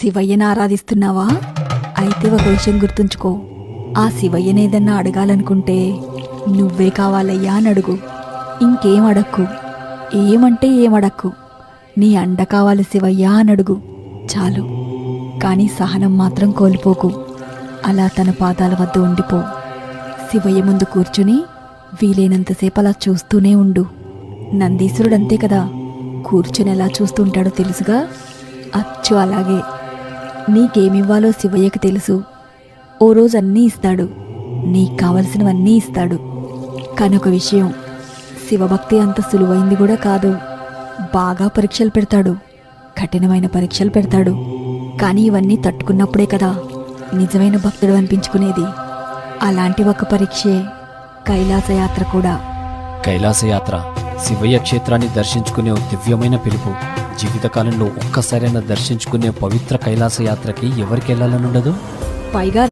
శివయ్యను ఆరాధిస్తున్నావా? అయితే ఒక విషయం గుర్తుంచుకో. ఆ శివయ్యనేదన్నా అడగాలనుకుంటే నువ్వే కావాలయ్యా అని అడుగు. ఇంకేం అడక్కు? ఏమంటే ఏం అడక్కు? నీ అండ కావాలి శివయ్యా అని అడుగు. చాలు. కానీ సహనం మాత్రం కోల్పోకు. అలా తన పాదాల వద్ద ఉండిపో. శివయ్య ముందు కూర్చుని వీలైనంతసేపు అలా చూస్తూనే ఉండు. నందీశ్వరుడు అంతే కదా. కూర్చుని ఎలా చూస్తుంటాడో తెలుసుగా? అచ్చు అలాగే. నీకేమివ్వాలో శివయ్యకు తెలుసు. ఓ రోజు అన్నీ ఇస్తాడు. నీకు కావలసినవన్నీ ఇస్తాడు. కానీ ఒక విషయం. శివభక్తి అంత సులువైంది కూడా కాదు. బాగా పరీక్షలు పెడతాడు. కఠినమైన పరీక్షలు పెడతాడు. కానీ ఇవన్నీ తట్టుకున్నప్పుడే కదా. నిజమైన భక్తుడు అనిపించుకునేది. అలాంటి ఒక పరీక్షే. కైలాసయాత్ర కూడా. కైలాసయాత్ర? శివయ్య క్షేత్రాన్ని దర్శించుకునే దివ్యమైన పిలుపు. జీవితకాలంలో ఒక్కసారైనా దర్శించుకునే పవిత్ర కైలాసయాత్రకి ఎవరికి వెళ్ళాలనుండదు పైగా